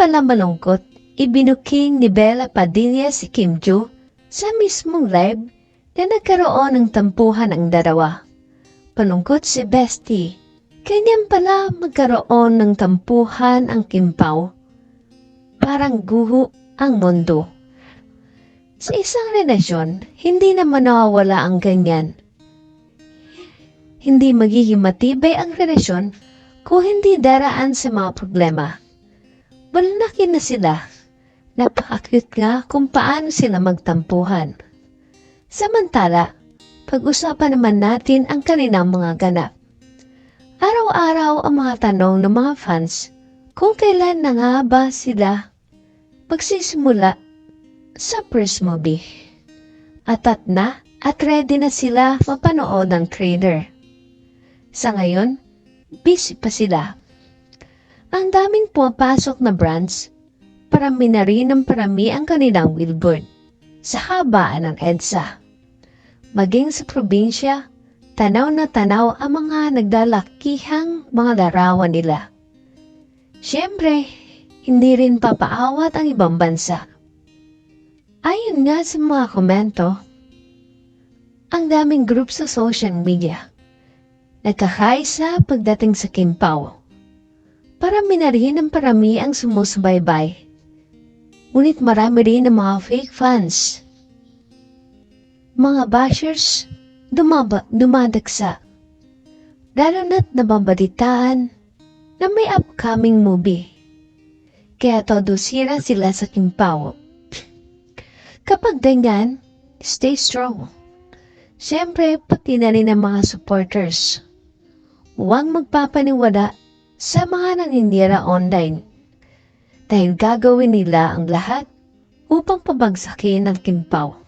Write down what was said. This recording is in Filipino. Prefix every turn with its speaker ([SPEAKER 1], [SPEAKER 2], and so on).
[SPEAKER 1] pala malungkot, ibinuking ni Bella Padilla si Kim Joo sa mismong live na nagkaroon ng tampuhan ang dalawa. Palungkot si Bestie. Ganyan pala magkaroon ng tampuhan ang Kim Pao. Parang guho ang mundo. Sa isang relasyon, hindi naman nawawala ang ganyan. Hindi magiging matibay ang relasyon kung hindi daraan sa mga problema. Malaki na sila. Napaka-cute nga kung paano sila magtampuhan. Samantala, pag-usapan naman natin ang kanilang mga ganap. Araw-araw ang mga tanong ng mga fans kung kailan na nga ba sila magsisimula sa first movie. Atat na at ready na sila mapanood ng trailer. Sa ngayon, busy pa sila. Ang daming pumapasok na brands, parami na rin ng parami ang kanilang billboard sa habaan ng EDSA. Maging sa probinsya, tanaw na tanaw ang mga naglalakihang mga larawan nila. Siyempre, hindi rin papaawat ang ibang bansa. Ayon nga sa mga komento, ang daming group sa social media nagkakaisa pagdating sa Kim Pao. Parami na rin ang parami ang sumusubaybay. Ngunit marami rin ang mga fake fans. Mga bashers, dumaba, dumadagsa. Lalo na't nababalitaan na may upcoming movie. Kaya todo sira sila sa Kim Pao. Kapag ganyan, stay strong. Siyempre, pati na rin ang mga supporters. Huwag magpapaniwala sa mga nanindira online dahil gagawin nila ang lahat upang pabagsakin ang Kim Pao.